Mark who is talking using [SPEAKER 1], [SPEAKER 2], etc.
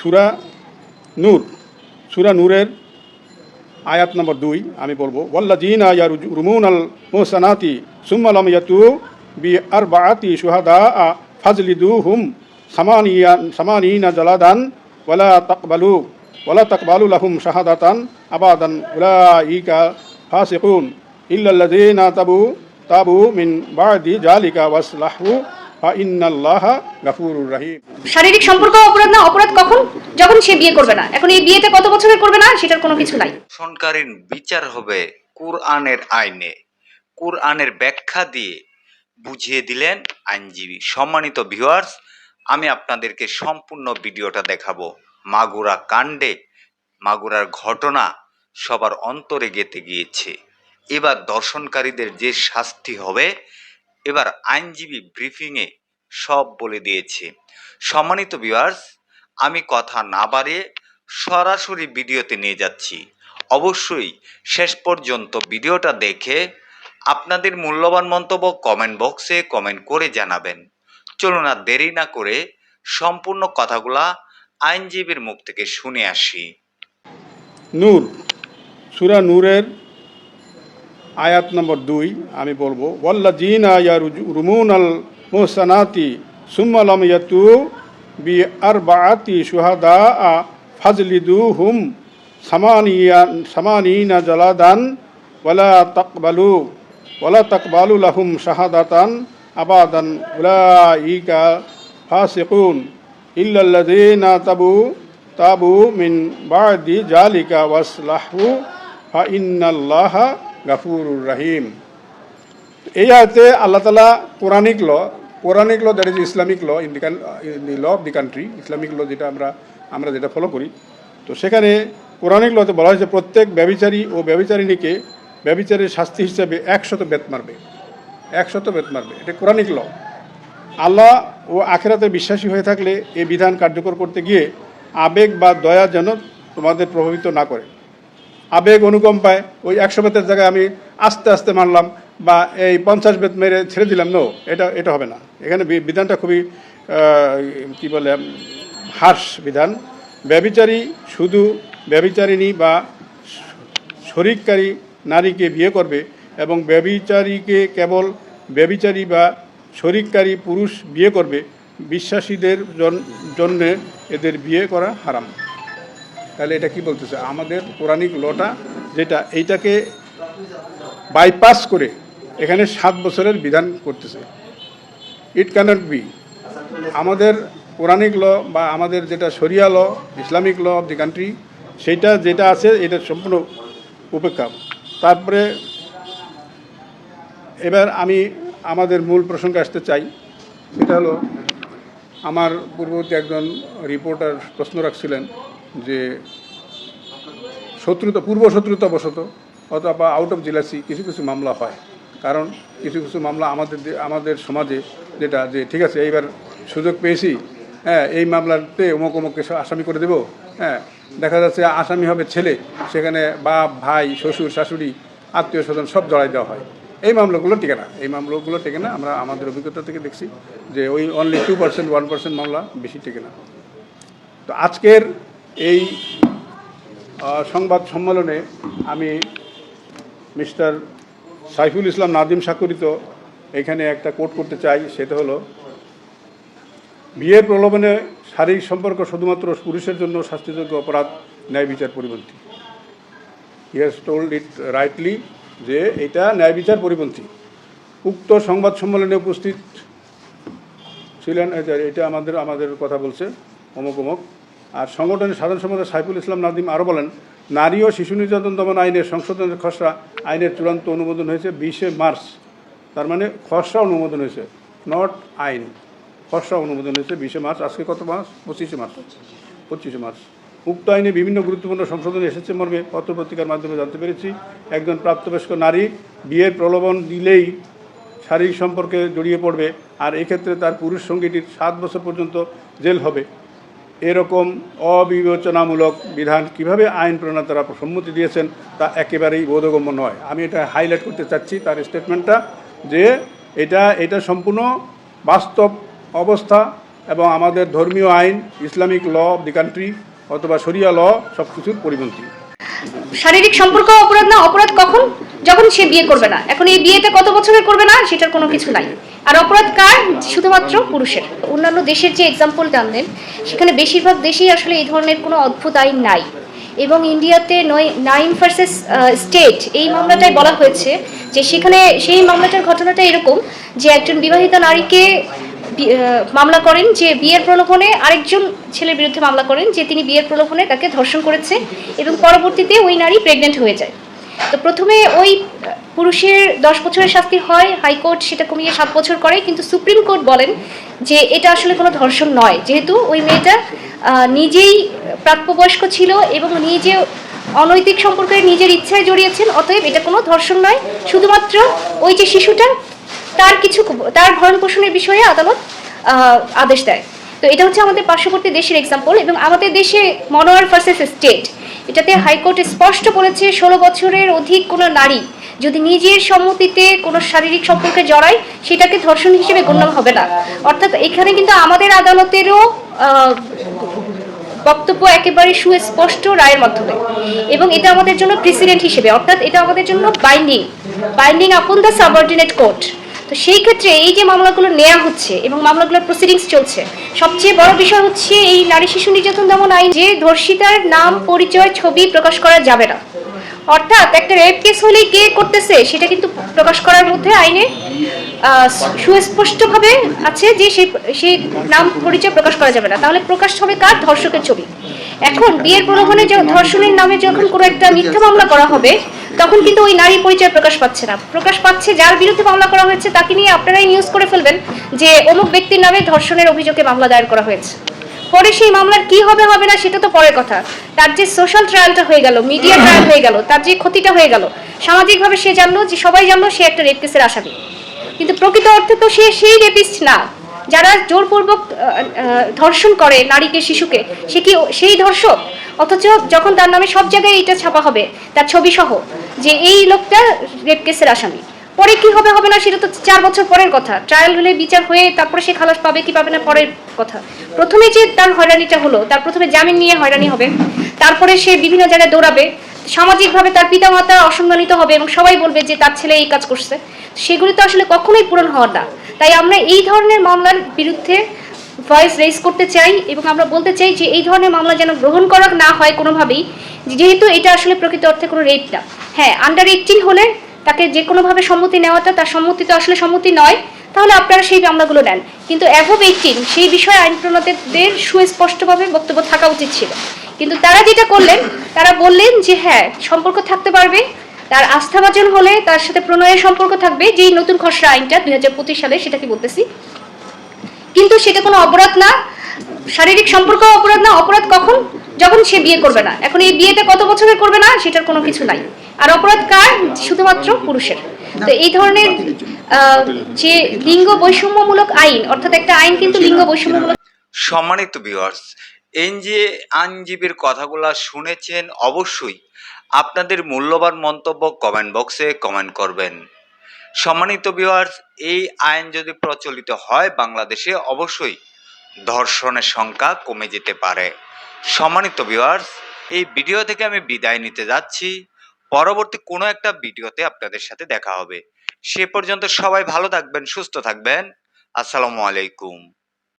[SPEAKER 1] সুরা নূর, সুরা নূরের আয়াত নম্বর দুই আমি বলব, ওয়াল্লাযীনা ইয়ারজুমুন আল মুহসানাতি সুম্মা লাম ইয়াতু বি আরবাআতি শুহাদা ফাজলিদুহুম সামানিয়া, সামানিনা জালাদান ওয়ালা তাকবালু ওয়ালা তাকবালু লাহুম শাহাদাতান আবাদান উলাইকা ফাসিকুন। ইল্লাল্লাযীনা তাবু তাবু মিন বাদি জালিকা ওয়াসলাহু ইন্নাল্লাহা গাফুরুর রহিম।
[SPEAKER 2] শারীরিক সম্পর্ক অপরাধ না অপরাধ কখন? যখন সে বিয়ে করবে না। এখন এই বিয়েটা কত বছরের করবে না সেটার কোনো কিছু নাই।
[SPEAKER 3] ধর্ষণকারীর বিচার হবে কুরআনের আইনে। কুরআনের ব্যাখ্যা দিয়ে বুঝিয়ে দিলেন আইনজীবী। সম্মানিত ভিউয়ার্স আমি আপনাদেরকে সম্পূর্ণ ভিডিওটা দেখাবো মাগুরা কাণ্ডে। মাগুরার ঘটনা সবার অন্তরে গেতে গিয়েছে। এবার দর্শনকারীদের যে শাস্তি হবে এবার আইনজীবী ব্রিফিংয়ে সব বলে দিয়েছে। সম্মানিত ভিউয়ার্স আমি কথা না বাড়িয়ে সরাসরি ভিডিওতে নিয়ে যাচ্ছি। অবশ্যই শেষ পর্যন্ত ভিডিওটা দেখে আপনাদের মূল্যবান মন্তব্য কমেন্ট বক্সে কমেন্ট করে জানাবেন। চলুন আর দেরি না করে সম্পূর্ণ কথাগুলা আইনজীবীর মুখ থেকে শুনে আসি।
[SPEAKER 1] নূর, সুরা নূরের আয়াত নম্বর দুই, আমি বলব, ওয়াল্লাযীনা ইয়ারজুমুন আল মুহসানাতি সুম্মা লাম ইয়াতু বি আরবাআতি শুহাদা ফাজলিদুহুম সামানিয়া, সামানিনা জালাদান ওয়ালা তাকবালু ওয়ালা তাকবালু লাহুম শাহাদাতান আবাদান উলাইকা ফাসিকুন ইল্লাল্লাযীনা তাবু তাবু মিন বাদি জালিকা ওয়াসলাহু ফা ইন্নাল্লাহা গাফুরুর রহিম। এই আয়তে আল্লাহ তালা কোরআনিক ল, পৌরাণিক law that is Islamic law in the the law of the country, Islamic law যেটা আমরা আমরা যেটা ফলো করি। তো সেখানে পৌরাণিক লতে বলা হয়েছে, প্রত্যেক ব্যবিচারী ও ব্যবিচারিণীকে ব্যবিচারের শাস্তি হিসাবে একশত বেত মারবে। একশত বেত মারবে। এটা কোরআনিক ল। আল্লাহ ও আখেরাতে বিশ্বাসী হয়ে থাকলে এই বিধান কার্যকর করতে গিয়ে আবেগ বা দয়া যেন তোমাদের প্রভাবিত না করে। আবেগ অনুকম্পায় ওই একশো বেতের জায়গায় আমি আস্তে আস্তে মারলাম বা এই পঞ্চাশ বেত মেরে ছেড়ে দিলাম। নো এটা এটা হবে না। এখানে বিধানটা খুবই কি বলে হার্শ বিধান। ব্যবিচারী শুধু ব্যবিচারিণী বা শরিককারী নারীকে বিয়ে করবে এবং ব্যবিচারীকে কেবল ব্যবিচারী বা শরিককারী পুরুষ বিয়ে করবে। বিশ্বাসীদের জন- জন্যে এদের বিয়ে করা হারাম। তাহলে এটা কি বলতেছে? আমাদের পৌরাণিক লটা যেটা, এইটাকে বাইপাস করে এখানে সাত বছরের বিধান করতেছে। ইট ক্যানট বি আমাদের পৌরাণিক ল বা আমাদের যেটা শরিয়া law, Islamic law of the country সেইটা যেটা আছে, এটা সম্পূর্ণ উপেক্ষা। তারপরে এবার আমি আমাদের মূল প্রসঙ্গে আসতে চাই। সেটা হলো, আমার পূর্ববর্তী একজন রিপোর্টার প্রশ্ন রাখছিলেন যে শত্রুতা, পূর্ব শত্রুতা বশত অথবা আউট অফ জেলাসি কিছু কিছু মামলা হয়। কারণ কিছু কিছু মামলা আমাদের আমাদের সমাজে যেটা যে ঠিক আছে, এইবার সুযোগ পেয়েছি হ্যাঁ এই মামলাতে অমুক অমুককে আসামি করে দেবো হ্যাঁ দেখা যাচ্ছে আসামি হবে ছেলে, সেখানে বাপ, ভাই, শ্বশুর, শাশুড়ি, আত্মীয় স্বজন সব জড়াই দেওয়া হয়। এই মামলাগুলো টিকে না, এই মামলাগুলো টিকে না, আমরা আমাদের অভিজ্ঞতা থেকে দেখছি যে ওই only two percent one percent মামলা বেশি টিকে না। তো আজকের এই সংবাদ সম্মেলনে আমি মিস্টার সাইফুল ইসলাম নাদিম স্বাক্ষরিত এখানে একটা কোট করতে চাই, সেটা হলো, বিয়ের প্রলোভনে শারীরিক সম্পর্ক শুধুমাত্র পুরুষের জন্য শাস্তিযোগ্য অপরাধ, ন্যায় বিচার পরিপন্থী। ইয়েস টোল্ড ইট রাইটলি যে এটা ন্যায় বিচার পরিপন্থী। উক্ত সংবাদ সম্মেলনে উপস্থিত ছিলেন এটা আমাদের আমাদের কথা বলছে, অমুক অমুক। আর সংগঠনের সাধারণ সম্পাদক সাইফুল ইসলাম নাদিম আরও বলেন, নারী ও শিশু নির্যাতন দমন আইনের সংশোধনের খসড়া আইনের চূড়ান্ত অনুমোদন হয়েছে বিশে মার্চ। তার মানে খসড়া অনুমোদন হয়েছে নট আইন। খসড়া অনুমোদন হয়েছে বিশে মার্চ, আজকে কত মাস? পঁচিশে মার্চ। পঁচিশে মার্চ। উক্ত আইনে বিভিন্ন গুরুত্বপূর্ণ সংশোধন এসেছে মর্মে পত্রপত্রিকার মাধ্যমে জানতে পেরেছি। একজন প্রাপ্তবয়স্ক নারী বিয়ের প্রলোভন দিলেই শারীরিক সম্পর্কে জড়িয়ে পড়বে, আর এক্ষেত্রে তার পুরুষ সঙ্গীটির সাত বছর পর্যন্ত জেল হবে। এরকম অবিবেচনামূলক বিধান কীভাবে আইন প্রণেতারা সম্মতি দিয়েছেন তা একেবারেই বোধগম্য নয়। আমি এটা হাইলাইট করতে চাচ্ছি তার স্টেটমেন্টটা যে এটা এটা সম্পূর্ণ বাস্তব অবস্থা এবং আমাদের ধর্মীয় আইন, Islamic law of the country অথবা শরিয়া ল সব কিছুর পরিপন্থী।
[SPEAKER 2] শারীরিক সম্পর্ক অপরাধ না, অপরাধ কখন? যখন সে বিয়ে করবে না। এখন এই বিয়েতে কত বছরের করবে না, সেটার কোনো কিছু নাই। আর অপরাধ কার? শুধুমাত্র পুরুষের। অন্যান্য দেশের যে এক্সাম্পল জানলেন সেখানে বেশিরভাগ দেশেই আসলে এই ধরনের কোনো অদ্ভুত আইন নাই। এবং ইন্ডিয়াতে নয় নাইন ভার্সেস স্টেট এই মামলাটায় বলা হয়েছে যে সেখানে সেই মামলাটার ঘটনাটা এরকম যে একজন বিবাহিত নারীকে মামলা করেন, যে বিয়ের প্রলোভনে আরেকজন ছেলের বিরুদ্ধে মামলা করেন, যে তিনি বিয়ের প্রলোভনে তাকে ধর্ষণ করেছে এবং পরবর্তীতে ওই নারী প্রেগনেন্ট হয়ে যায়। তো প্রথমে ওই পুরুষের দশ বছরের শাস্তি হয়, হাইকোর্ট সেটা কমিয়ে সাত বছর করে, কিন্তু সুপ্রিম কোর্ট বলেন যে এটা আসলে কোনো ধর্ষণ নয়। যেহেতু ওই মেয়েটা নিজেই প্রাপ্তবয়স্ক ছিল এবং নিজে অনৈতিক সম্পর্কে নিজের ইচ্ছায় জড়িয়েছেন, অতএব এটা কোনো ধর্ষণ নয়। শুধুমাত্র ওই যে শিশুটা, তার কিছু তার ভরণ পোষণের বিষয়ে আদালত আদেশ দেয়। তো এটা হচ্ছে আমাদের পার্শ্ববর্তী দেশের এক্সাম্পল এবং আমাদের দেশে মনোয়ার ভার্সেস স্টেট এটাতে হাইকোর্টে স্পষ্ট বলেছে ষোলো বছরের অধিক কোনো নারী যদি নিজের সম্মতিতে কোনো শারীরিক সম্পর্কে জড়ায়, সেটাকে ধর্ষণ হিসেবে গণ্য হবে না। অর্থাৎ এখানে কিন্তু আমাদের আদালতেরও বক্তব্য একেবারে সুস্পষ্ট রায়ের মাধ্যমে। এবং এটা আমাদের জন্য প্রেসিডেন্ট হিসেবে, অর্থাৎ এটা আমাদের জন্য binding binding upon the subordinate court তো সেই ক্ষেত্রে এই যে মামলাগুলো নেওয়া হচ্ছে এবং মামলাগুলোর প্রসিডিংস চলছে, সবচেয়ে বড় বিষয় হচ্ছে এই নারী শিশু নির্যাতন দমন আইন যে ধর্ষিতার নাম, পরিচয়, ছবি প্রকাশ করা যাবে না। অর্থাৎ একটা রেপ কেস হলে কে করতেছে সেটা কিন্তু প্রকাশ করার মধ্যে আইনে সুস্পষ্টভাবে আছে যে সেই সেই নাম পরিচয় প্রকাশ করা যাবে না। তাহলে প্রকাশ হবে কার? ধর্ষকের ছবি। এখন বিয়ের প্রলোভনে ধর্ষণের নামে যখন কোনো একটা মিথ্যা মামলা করা হবে, তখন কিন্তু ওই নারী পরিচয় প্রকাশ পাচ্ছে না। প্রকাশ পাচ্ছে যার বিরুদ্ধে মামলা করা হয়েছে, তাকে নিয়ে আপনারাই নিউজ করে ফেলবেন যে অমুক ব্যক্তির নামে ধর্ষণের অভিযোগে মামলা দায়ের করা হয়েছে। পরে সেই মামলার কি হবে হবে না সেটা তো পরের কথা। তার যে সোশ্যাল ট্রায়ালটা হয়ে গেল মিডিয়া ট্রায়াল হয়ে গেল, তার যে ক্ষতিটা হয়ে গেল, সামাজিকভাবে সে জানলো যে, সবাই জানলো সে একটা রেপ কেসের আসামি। কিন্তু প্রকৃত অর্থে তো সে সেই রেপিস্ট না। যারা জোরপূর্বক ধর্ষণ করে নারীকে, শিশুকে, সে কি সেই ধর্ষক? অথচ যখন তার নামে সব জায়গায় এটা ছাপা হবে, তার ছবি সহ যে এই লোকটা রেপ কেসের আসামি। পরে কি হবে হবে না, সেটা তো চার বছর পরের কথা। ট্রায়াল হলে বিচার হয়ে তারপরে সে খালাস পাবে, কি পাবে না পরের কথা। প্রথমে যে তার হয়রানিটা হলো, তার প্রথমে জামিন নিয়ে হয়রানি হবে, তারপরে সে বিভিন্ন জায়গায় দৌড়াবে, সামাজিকভাবে তার পিতামাতা অসম্মানিত হবে এবং সবাই বলবে যে তার ছেলে এই কাজ করছে। সেগুলি তো আসলে কখনোই পূরণ হওয়ার না। তাই আমরা এই ধরনের মামলার বিরুদ্ধে ভয়েস রেজ করতে চাই এবং আমরা বলতে চাই যে এই ধরনের মামলা যেন গ্রহণ করা না হয় কোনোভাবেই, যেহেতু এটা আসলে প্রকৃত অর্থে কোনো রেপ না। হ্যাঁ আন্ডার এইটিন হলে তাকে যে কোনোভাবে সম্মতি নেওয়াটা, তার সম্মতি তো আসলে সম্মতি নয়, তাহলে আপনারা সেই মামলাগুলো নেন। কিন্তু অ্যাভোভ এইটিন সেই বিষয়ে আইন প্রণেতাদের সুস্পষ্টভাবে বক্তব্য থাকা উচিত ছিল। কিন্তু তারা যেটা করলেন, তারা বললেন যে হ্যাঁ সম্পর্ক থাকতে পারবে, তার আস্থাভাজন হলে তার সাথে প্রণয়ের সম্পর্ক থাকবে, যেই নতুন খসড়া আইনটা দুই হাজার পঁচিশ সালে, সেটাকে বলতেছি। কিন্তু সেটা কোনো অপরাধ না শারীরিক সম্পর্ক অপরাধ না অপরাধ কখন? যখন সে বিয়ে করবে না। এখন এই বিয়েটা কত বছরের করবে না সেটার কোনো কিছু নাই। আর অপরাধ কার? শুধুমাত্র পুরুষের। তো এই ধরনের যে লিঙ্গ বৈষম্যমূলক আইন অর্থাৎ একটা আইন কিন্তু লিঙ্গ বৈষম্যমূলক
[SPEAKER 3] সম্মানিত ভিউয়ার্স এই যে আইনজীবীর কথাগুলা শুনেছেন অবশ্যই। আপনাদের মূল্যবান মন্তব্য কমেন্ট বক্সে কমেন্ট করবেন। সম্মানিত ভিউয়ার্স এই আইন যদি প্রচলিত হয় বাংলাদেশে অবশ্যই ধর্ষণের সংখ্যা কমে যেতে পারে। সম্মানিত ভিউয়ার্স এই ভিডিও থেকে আমি বিদায় নিতে যাচ্ছি। পরবর্তী কোনো একটা ভিডিওতে আপনাদের সাথে দেখা হবে। সে পর্যন্ত সবাই ভালো থাকবেন, সুস্থ থাকবেন। আসসালামু আলাইকুম।